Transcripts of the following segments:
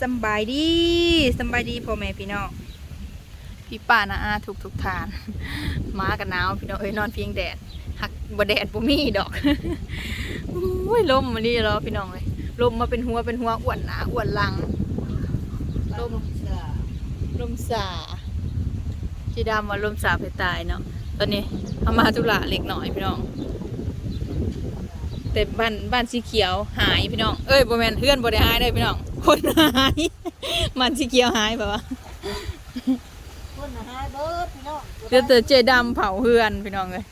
สบายดีสบายดีพ่อแม่พี่น้องพี่ป้านะอาทุกทุกทานมากันหนาวพี่น้องเอ้ยนอนเพียงแดดหักบ่แดดบ่มีดอกโอ้ยลมมานี่เรอพี่น้องเลยลมมาเป็นหัวเป็นหัวอ้วนหนาอ้วนลังลมลมสาจีดำว่าลมสาไปตายเนาะตอนนี้เอามาธุระเล็กหน่อยพี่น้อง แต่บ้านบ้านสีเขียวหายพี่น้อง เอ้ยบ่แม่นเพื่อนบ่ได้หายเลยพี่น้อง คนหายบ้านสีเขียวหายแบบว่าคนน่ะหายเบิดพี่น้องเดือดเจดำเผาเฮือนพี่น้องเลย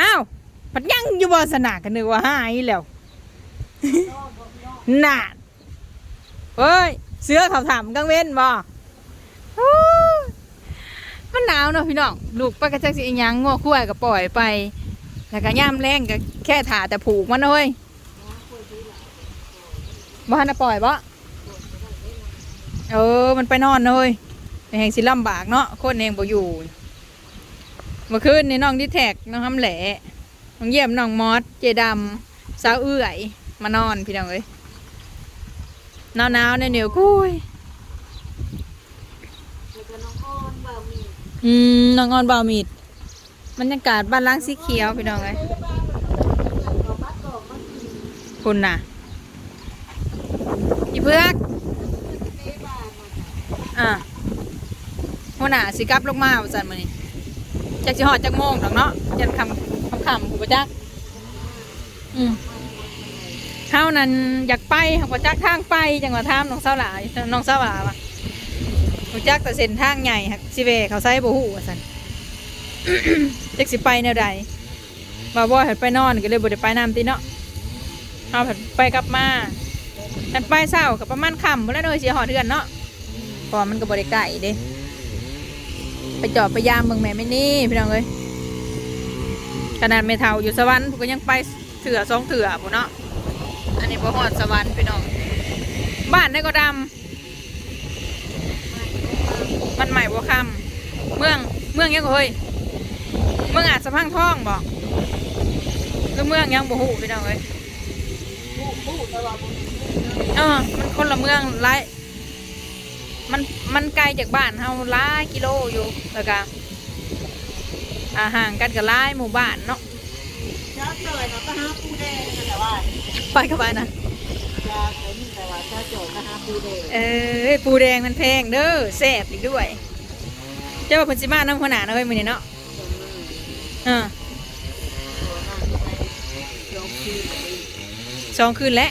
อ้าวพัดยังอยู่บ่สนากันนึกว่าหายแล้วน่าเฮ้ย เสื้อเขาถามกลางเว้นบ่โอ้ยมันหนาวเนาะพี่น้อง ลูกปากกระจักสิอิหยังงัวคุ้ยก็ปล่อยไป แล้วก็ย่ามแรงก็แค่ถาแต่ผูกมันเฮ้ยบ้านน่ะปล่อยบ่เออ มันไปนอนเลยแห่งสิลำบากเนาะคนเองบ่อยู่เมื่อคืนนี่น้องดิแท็กน้องทำแหล่น้องเยี่ยมน้องมอสเจดำสาวเอื่อยมานอนพี่น้องเอ้ยหนาวหนาวๆในเหนียวกุ้ยแล้วก็น้องอ้อนบ่าวมีอืมน้องออนบาวมีด บรรยากาศบ้านล้างสีเขียวพี่น้องเอ้ยคุณน่ะอีเพือกเตะบ้านอะหัวหน้าสิกลับลงมาว่าซั่นมื้อนี้จักสิฮอดจักโมงดอกเนาะยันคำคำคำกูบ่จักอืมเฮานั้นอยากไปเฮาบ่จักทางไปจังหว่าถามน้องเสาหลาน้องเสาหลาว่าบ่จักแต่เส้นทางใหญ่ฮักสิเวเขาใส่บ่ฮู้ว่าซั่น จักสิไปแนวใดว่าบ่ให้ไปนอนก็เลยบ่ได้ไปนํติเนาะเฮาผัดไปกลับมาอันไปเช้าก็ประมาณค่ำบ่แล้วเด้อสิฮอดเทือนเนาะเพอมันก็บริไก่เด้ไปจอบไปยามเมืองแม่ไม่นี่พี่น้องเอ้ยขนาดเมทาอยู่สวรรค์ผมก็ยังไปเถื่อสองเถื่อผมเนาะอันนี้บ่ฮอดสวรรค์พี่น้องบ้านได้ก็ดำมันใหม่บ่คำเมืองเมืองยังก็เฮ้ย เมืองอาจสะพังท่องบอกหรือเมืองยังบ่ฮู้พี่น้องเอ้ยผู้ผู้ตลอดบ่มีเออมันคนละเมืองหลายมันมันไกลจากบ้านเฮาหลายกิโลอยู่แล้วก็อ่าห่างกันกับหลายหมู่บ้านเนาะชาจ่อยเนาะก็หาปูแดงนั่นแหละว่าไปกับไปนะชาเต็มแต่ว่าชาจ่อยก็หาปูแดงเอ้ยปูแดงมันแพงเด้อแซ่บอีกด้วย เจ้าว่าเพิ่นสิมาน้ำขนาดนะเฮ้ยมื้อนี้เนาะเออลงคืนสองคืนแล้ว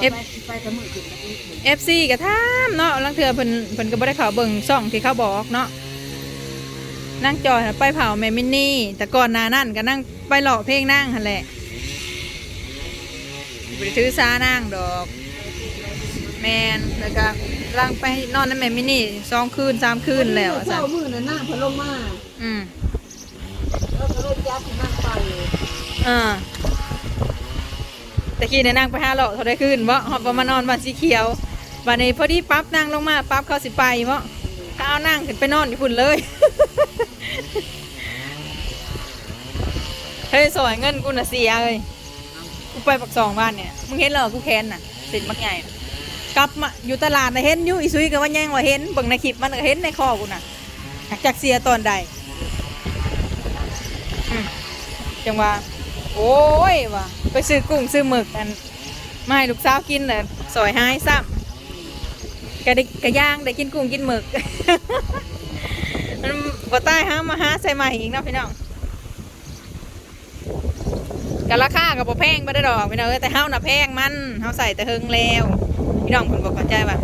เอฟไปกับมือขึ้นกับอีก FC ก็ถามเนาะลังเทื่อเพิ่นเพิ่นก็บ่ได้เข้าเบิ่งช่องที่เขาบอกเนาะนั่งจอยน่ะไปเผาแม่มินนี่ แต่ก่อนหน้านั้นก็นั่งไปหลอกเพลงนั่งหั่นแหละบ่ได้ถือสานั่งดอก แมนแล้วก็ล่างไปนอนในแม่มินี่สองคืนสามคืนแล้วอะเจ้าสันมือน่ะนั่งพะลงมาอืม อ่าตะกี้เนี่ยนั่งไปห้าเลาะเขาได้คืนเพราะหอบมานอนบ้านสีเขียววันนี้พอดีปั๊บนั่งลงมาปั๊บเขาสิไปเพราะเขาเอานั่งขึ้นไปนอนอยู่พุ่นเลยเฮ้ยสวยเงินกูน่ะเสียเลยกูไปปักสองบ้านเนี่ยมึงเห็นเหรอกูแค้นน่ะเสร็จมักใหญ่กลับมาอยู่ตลาดนะเห็นอยู่อีซุยกับว่าแย่งว่าเห็นเบิ่งในคลิปมันก็เห็นในคอกูน่ะจากเสียตอนใด จังว่าโอ้ยว่ะไปซื้อกุ้งซื้อหมึกอันไม่ลูกสาวกินเลยสอยหายซ้ำกะได้กะย่างได้กินกุ้งกินหมึกมันบ่ใต้ห้ามมาหาใส่ใหม่อีกเนาะพี่น้องกะราคากับบ่แพงบ่ได้ดอกพี่น้องเอ้ยแต่เฮาน่ะแพงมันเฮาใส่แต่เฮิงแล้วพี่น้องเพิ่นบ่เข้าใจว่า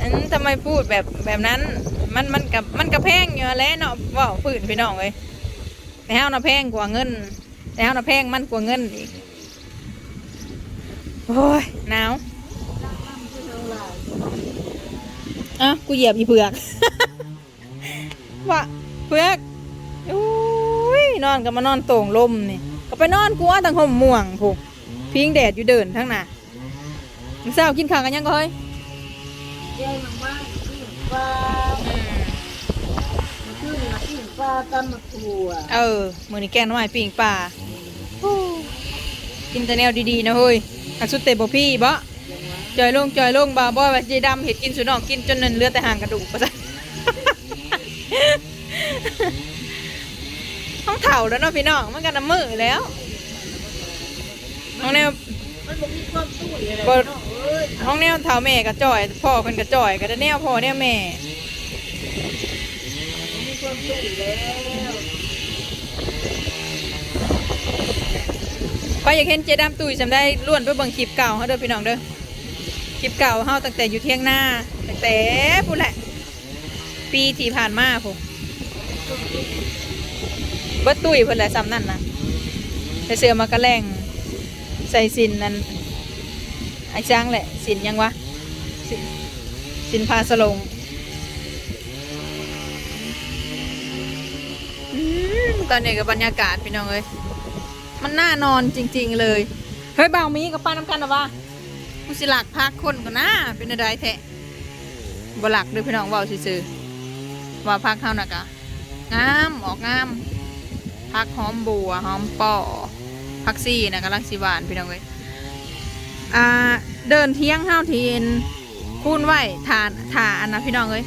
อันทำไมพูดแบบแบบนั้นมันมันกับมันก็แพงอยู่แล้วเนาะว้าพื้นพี่น้องเอ้ย แต่เฮาน่ะแพงกว่าเงิน แต่เฮาน่ะแพงมันกว่าเงินอีกโอ้ยหนาวอะกูเหยียบอีเผือกว่ะเผือกอุ้ยนอนก็มานอนโต่งลมนี่ก็ไปนอนกลัวตั้งห่มม่วงผูกพิงแดดอยู่เดินทั้งน่ะมึงเศร้ากินข้าวกันยังก็เฮ้ยแย่งมังกินปลาขึ้นมากิน ปลาตำมะกรูดเออมือนี่แกงหน่อยปิ่งป่าโอ้กินแต่แนวดีๆนะเฮ้ยอักสุดเตะบพี่บ่อย่างว่าจอยลงจอยลงบาบอยว่าเจดำเห็ดกินสุนอกกินจนนั่นเหลือแต่หางกระดูกปะซะต้องเถ่าแล้วเนาะพี่น้องมันกันน้ำมือแล้วน้องแนวมันบ่มีความตู้เลยบ่เนาะเอ้ยน้องแนวเถ่าแม่กับจ่อย พ่อคนกับจ่อยกับแนวพ่อแนวแม่ มันมีความตู้แล้วก็อยากเห็นเจดำตุยจำได้ล้วนไปเบิ่งคลิปเก่าเขาเด้อพี่น้องเด้อคลิปเก่าเฮาตั้งแต่อยู่เที่ยงหน้าตั้งแต่พูดแหละ ปีที่ผ่านมาพูเบิดตุยเพิ่นแหละซ้ำนั่นนะใส่เสื้อมากระแรงใส่สินนั่นไอ้ช้างแหละสินยังวะสินสินพาสลง ตอนนี้กับบรรยากาศพี่น้องเอ้ยมันน่านอนจริง ๆ เลยเฮ้ยเบามีกับป้าน้ำกันนะวะกูสิหลักพักคนก่อนนะเป็นอะไรแท้บ่หลักด้วยพี่น้องเบาซื่อๆว่าพักเขาน่ะกะงามออกงามพักหอมบัวหอมป่อพักซี่นะกำลังสิหวานพี่น้องเอ้ยอ่าเดินเที่ยงห้าวเทียนคูนไหวทานทาอันนะพี่น้องเอ้ย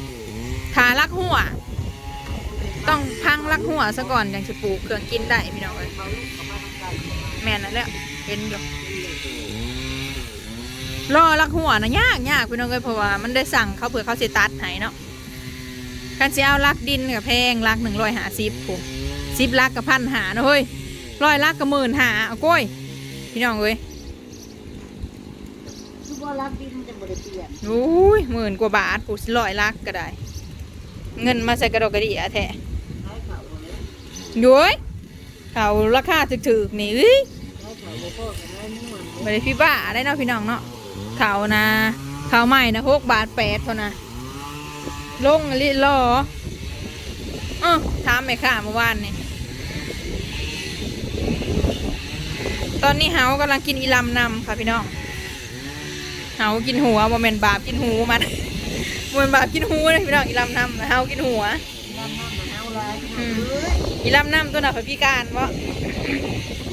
ทาลักหัว ต้องพังลักหัวซะก่อนอย่างจะปลูกเครื่องกินได้พี่น้องเอ้ยเขาลูกเขามาทำการแม่นนั่นแหละเห็นอยู่รอลักหัวนะยากยากพี่น้องเอ้ยเพราะว่ามันได้สั่งเขาเผื่อเขาสิตัดให้เนาะการสิเอาลักดินกับแพงลักหนึ่งร้อยหาสิบผมสิบลักกับพันหานะเฮ้ยร้อยลักกับหมื่นหาเอาก้อยพี่น้องเอ้ยคือว่ารักดินมันจะบ่ได้เปลี่ยนโอ้ยหมื่นกว่าบาทกูสิร้อยลักก็ได้ เงินมาใส่กระดกกระดิ่อะแท้ใช้เขาเลย ย้ยเขาราคาถึกๆนี่เอ้ยไม่ได้พี่บ้าได้เนาะพี่น้องเนาะเขานะเขาใหม่นะหกบาทแปดเท่านะลงลิรอออถามแม่ค้าเมื่อวานนี่ตอนนี้เฮากำลังกินอีลำนำค่ะพี่น้องเฮากินหัวโมเมนบาปกินหูมันโมเมนบาปกินหูนะพี่น้องอีลำนำเฮากินหัว น้ำน้ำมันเอาหลาย อืม เอีลำน้ำตัวน่ะเผยพิการวะ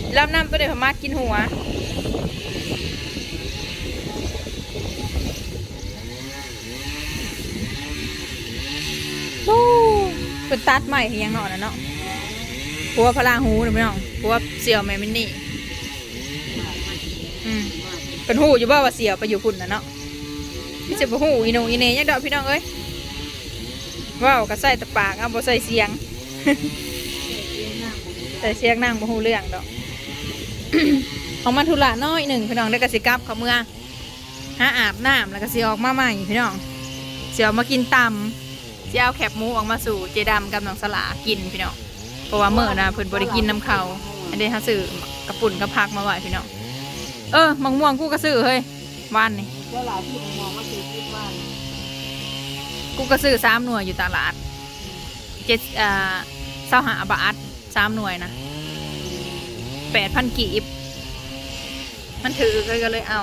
อีลำน้ำตัวเดียวพมากินหัวโอ้เป็นตัดใหม่ยังหน่อนะเนาะผัวพลาหูนะพี่น้องผัวเสี่ยวแม่มินนี่อืมเป็นหูอยู่บ่ว่าเสี่ยวไปอยู่พุ่นนะเนาะพี่จะบ่หูอีโนอีเนยังดอกพี่น้องเอ้ยว้าวก็ใส่ตะปากเอาบ่ใส่เสียง แต่เสียงนั่งบ่ฮู้เรื่องดอกของมันธุระน้อยหนึ่งพี่น้องได้กระสิกลับเขาเมื่อหาอาบน้ำแล้วก็สิออกมาใหม่พี่น้องเสียวมากินตำสิเอาแคบหมูออกมาสู่เจดำกับน้องสลากินพี่น้องเพราะว่าเมื่อนะเพิ่นบ่ได้กินน้ำเขาอันนี้ฮะซื้อกระปุ่นกระพักมาไหวพี่น้องเออมังม่วงกูก็ซื้อเฮ้ยวันนี่เวลาที่ผมมองว่าคือคิดว่ากูก็ซื้อสามหน่วยอยู่ตลาดเจ็ดอ่าเศร้าหาบาท สามหน่วยนะแปดพันกีบ มันถือก็เลยเอา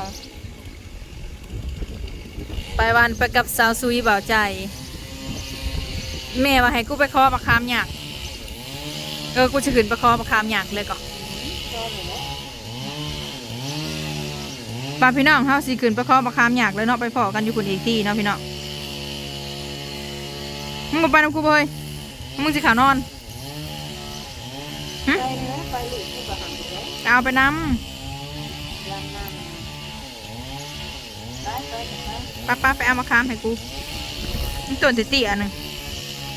ไปวันไปกับสาวซุยเบาใจ แม่ว่าให้กูไปคอประคามหยักเออ กูจะขึ้นไปคอประคามหยักเลยก่อนก็เลยนะป้าพี่น้องเฮาสิขึ้นไปคอประคามหยักเลยเนาะไปพอกันอยู่คนอีกที่เนาะพี่น้องมึงบ่ไปน้ำกูบ่เฮ้ยมึงสิขาวนอน เลยไปลูกที่บ้านเลยเอาไปน้ยามน้ำไปไปไปำป้าป้าไปเอามาคามให้กูมันต้นติตี้อันหนึง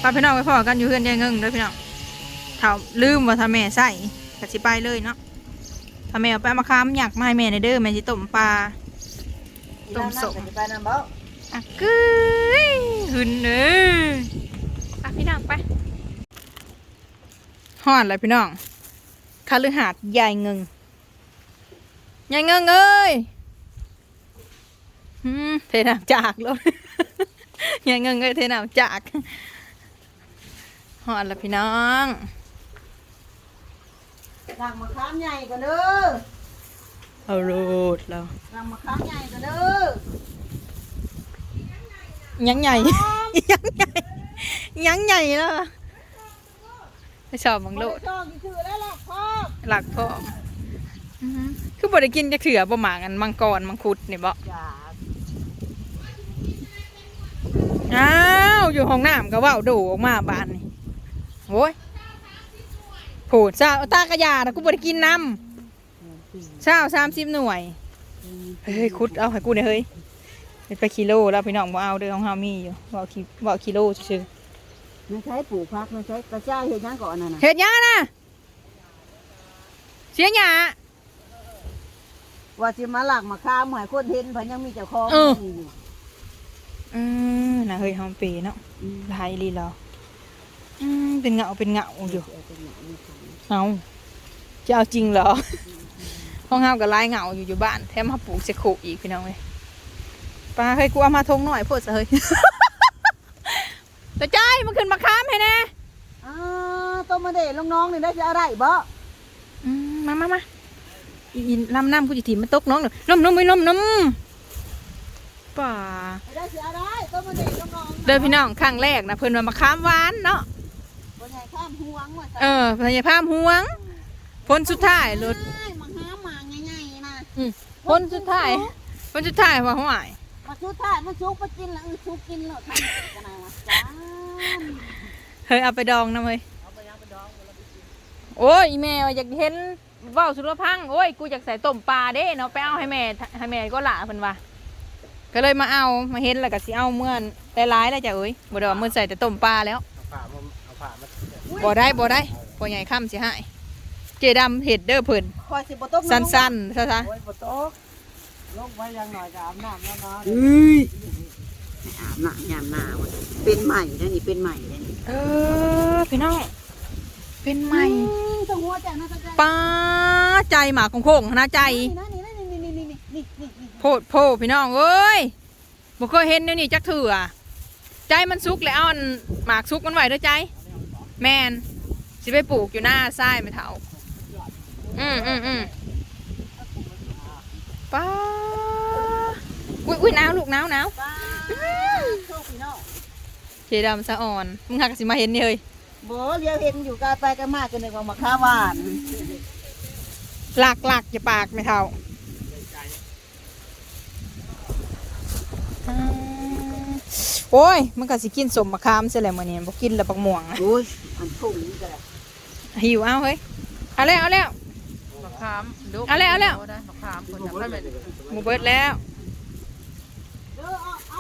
ป้าพี่น้องไปพอกันอยู่เพื่อนยายเงิงเด้อพี่น้องถ้าลืมว่าถ้าแม่ใส่ก็สิไปเลยเนาะถ้าแม่เอาไปเอามาคามหยักมาให้แม่ในอยเด้อแม่สิต้มปลา ต้มส้ม ไปน้ำเบ้าอะกึ้ยหึนเด้ออะพี่น้องไปฮอดเลยพี่น้อง คาลือหาดใหญ่เงิงใหญ่เงิงเอ้ยหืมเทน้ำจากเลยใหญ่เงิงเอ้ยเทน้ำจากฮอดแล้วพี่น้องล้างมะขามใหญ่ก่อนเด้อเอาโรดแล้วล้างมะขามใหญ่ก่อนเด้อยังใหญ่ยังใหญ่ยังใหญ่แล้ว ไปชอบมังโลดจองกี่ถือได้หรอกพ่อหลักพ่อมอือหือคือบ่ได้กินจะเถื่อบ่หมากันมังกรมังคุดนี่บ่จ้าอ้าวอยู่ห้องน้ำก็เว่าโดออกมาบ้านนี่โว้ยโผดซาเอาตากระยานะกูบ่ได้กินน้ำเช้าสามสิบหน่วยเฮ้ยคุดเอาให้กูเนี่อยเฮ้ยเป็นไปกิโลแล้วพี่น้องบ่เอาเด้อของเฮามีอยู่บ่เอากิบ่เอากิโลซื่อ ไม่ใช้ปลูกพักไม่ใช้กระจายเห็นยังก่อนน่ะนะๆเฮ็ดหยังนะเสียหยา ว่าสิมาหลักมาข้ามหายคนเห็นเพันยังมีเจ้าของเออนี่อยู่อืมน่ะเฮ้ยเฮาเปเนาะอืมลายลีเราอืมเป็นเงาเป็นเงาอยู่เอาเป็นหยังนี่ค่ะเอาจะเอาจริงเหรอ ห้องเฮากับลายเหงาอยู่อยู่บ้านแถมมาปลูกเสกโคอีกพี่น้องเลยปลาเคยกลัวมาทงหน่อยโพดซะเฮ้ย ตาใจายมันขึ้นมาค้ามให้แน่อ้าต้มมาเด็น้องๆนี่ได้จะอะไรบ่อืมมามามาอีอินลำน้ำกูจะถีบมันตกน้องเนอะน้ำน้ำไม่น้ำน้ำป่าได้จะอะไรต้มมาเด็น้องๆเดินพี่น้องครั้งแรกนะเพิ่นมามาค้ามหวานเนาะบนใหญ่ข้ามห่วงว่าเออพยาพามห่วงพ้นสุดท้ายรถมาหาหมาง่ายๆนะอืมพ้นสุดท้ายพ้นสุดท้ายว่าห่วย มาชุดท้ายมาชุกไปกินแล้วเออชุกกินแล้วทำกันไงวะจ้าเฮ้ยเอาไปดองนะเฮ้ยโอ้ยอีแม่ว่าอยากเห็นเว้าสุรพังษ์โอ้ยกูอยากใส่ต้มปลาเด้เนาะไปเอาให้แม่ให้แม่ก็ละเพิ่นว่าก็เลยมาเอามาเห็นแล้วก็สิเอาเมื่อนได้ร้ายแล้วจ้ะเอ้ยบ่ได้ว่ามื้อใส่แต่ต้มปลาแล้วเอาผ้ามาเอาผ้ามาบ่ได้บ่ได้พ่อใหญ่ค่ำสิให้เจดำเฮ็ดเด้อเพิ่นคอยสิบ่ตกสั้นๆซะซะ โอ้ยฝนตก ลงไปยังหน่อยจะอาบน้ำแล้วนะเฮ้ยอาบน้ำยามหนาวเป็นใหม่แล้วนี่เป็นใหม่แล้วนี่เออพี่น้องเป็นใหม่ต้องหัวใจนะใจป้าใจหมาของโค้งๆนะใจ นี่นะนี่นะนี่นี่นี่นี่นี่นี่นี่โพดโพพี่น้องเอ้ยบ่เคยเห็นเดี๋ยวนี้จักเถื่อใจมันสุกแล้วเอาอันหมากสุกมันไว้เด้อใจ แมนสิไปปลูกอยู่หน้าทรายไม่เท่า อืมอืมอืมป้า อุ้ยอุ้ยหนาวลูกหนาวหนาวป้าโชคพี่น้องเจดำสะอ่อน มึงหักสิมาเห็นนี่เฮ้ยบ่เลี้ยวเห็นอยู่กายไปกันมากกันเลยว่ามาข้าหวานหลักหลักอย่าปากไม่เท่าอืมโอ้ย มันก็สิกินสมมะขามเสียแหละมื้อนี้บ่กินแล้วบักม่วงอะโอ้ยอันทุ่งนี่ก็ได้หิวเอาเฮ้ยเอาแล้วเอาแล้วมะขามดุเอาแล้วเอาแล้วได้มะขามคนอยากได้ไหมหมูเบิดแล้ว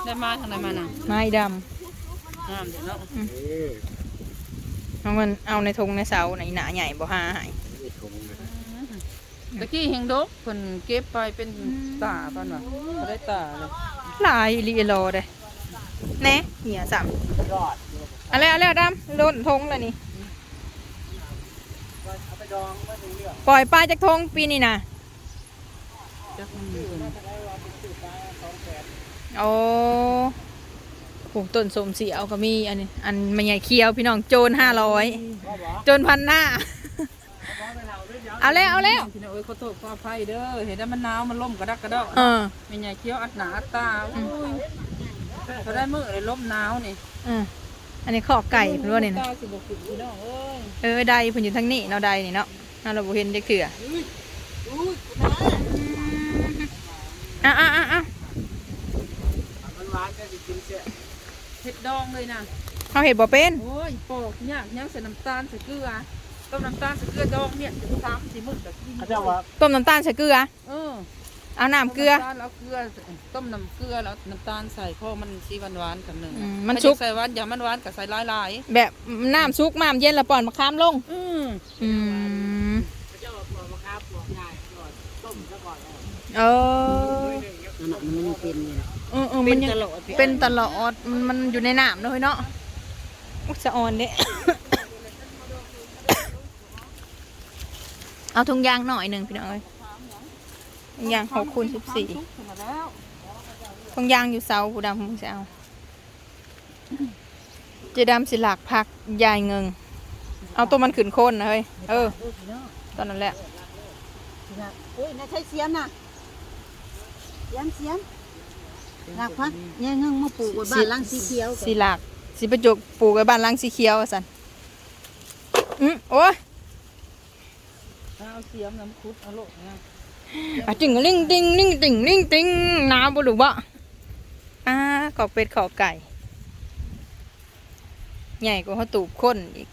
ได้มาทางไหนมาน่ะไม้ดงามเดี๋ยวเนาะำเอามันเอาในธงในเสาในหนาใหญ่บ่หาใหายตะกี้เฮงดกคนเก็บไปเป็นตาป่ะน่ะบ่ได้ตาเลยหลายลีโลเลยแน่เหี่ยสามเอาแล้วเอาแล้วดำโดนธงแล้วนี่ปล่อยปลาจากธงปีนี้นะจักมันมีคน โอ้โหต้นสมเสียวก็มีอันนี้อันมันใหญ่เคี้ยวพี่น้องโจรห้าร้อยโจรพันหน้า เอาแล้วเอาแล้วพี่น้องเอ้ยขอโทษขออภัยเด้อเห็นแล้วมันหนาวมันล่มกระดักกระเดาะเออไม่ใหญ่เคี้ยวอัดหนาอัดตาอุ้ยก็ได้มื้อเลยลมหนาวนี่เอออันนี้ข้อไก่เพิ่นว่านี่นะตาสิบ่ขึ้นพี่น้องเอ้ยเออใดเพิ่นอยู่ทางนี้เนาะใดนี่เนาะเนาะเราบ่เห็นจักเถื่ออะอะอะอะ มันหวานก็สิกินเสีย เฮ็ดดองเลยนะเฮาเฮ็ดบ่เป็นโอ้ยปอกยากยังใส่น้ำตาลใส่เกลือต้มน้ำตาลใส่เกลือดองเนี่ยจะสามสี่มื้อจะกินเขาเจ้าว่าต้มน้ำตาลใส่เกลือเออเอาน้ำเกลือต้มน้ำตาลแล้วเกลือต้มน้ำเกลือแล้วน้ำตาลใส่เพราะมันสีหวานหวานๆกันหนึ่งอืมมันถ้าสุกจะใส่หวานอย่ามันหวานกับใส่หลายหลายแบบน้ำซุกน้ำเย็นแล้วป่อนมะขามลงๆอืมอืมเขาเจ้าว่าปลอกมะขามปลอกง่ายปลอกต้มซะก่อนแล้วเออ นั่นน่ะมันไม่เป็นเลยเออเออมันยังเป็นตลอดมันมันอยู่ในน้ำเนาะเฮ้ยเนาะอุ๊ยสะออนเด้ เอาถุงยางหน่อยหนึ่งพี่น้องเอ้ยถุงยางหกคูณสิบสี่ทุกขนาดแล้วถุงยางอยู่เสาผู้ดำผมจะเอาเจดำสิหลักผักยายเงิงเอาตัวมันขืนโคนนะเฮ้ยเออ ตอนนั้นแหละ โอ้ยน่าใช้เสียมน่ะ เสียมเสียมหลักพักเนี่ยเงงมาปลูกบนบ้านหลังสีเขียวสิหลักสิประจกปลูกไว้บ้านหลังสีเขียวอะสันอืมโอ้ยเอาเสียมน้ำคุดเอาโลกนะอะติงลิงติงลิงติงลิงติงหนาวบ่ลูกบ่อ่าขอเป็ดขอไก่ ใหญ่กว่าเขาตูบข้นอีก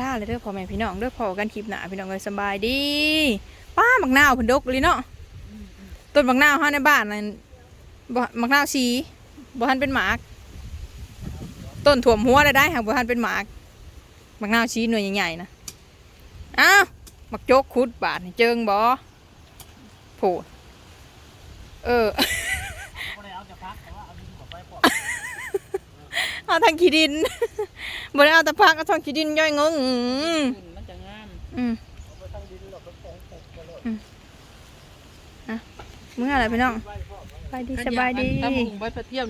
ล่าเลยเด้อพ่อแม่พี่น้องเด้อพอกันคลิปหนาพี่น้องเลยสบายดี ป้าบักนาวเพิ่นดกเลยเนาะต้นบักนาวเฮาในบ้านนั่นบ่บักนาวสีบ่ทันเป็นหมากต้นถ่วมหัวได้ได้หากบ่ทันเป็นหมากบักนาวสีหน่วยใหญ่ๆนะอ้าวบักโจกคุดบาดนี่เจิงบ่โผดเออก็เลยเอาจะพักแต่ว่าเอาดินกลับไปปอกเอาทางขี้ดินบ่ได้เอาแต่พักเอาทางขี้ดินย่อยงงมันจะงามอืมอืม มึงอะไรพี่น้องไปดีสบายดีถ้าหุงใบกระเทียม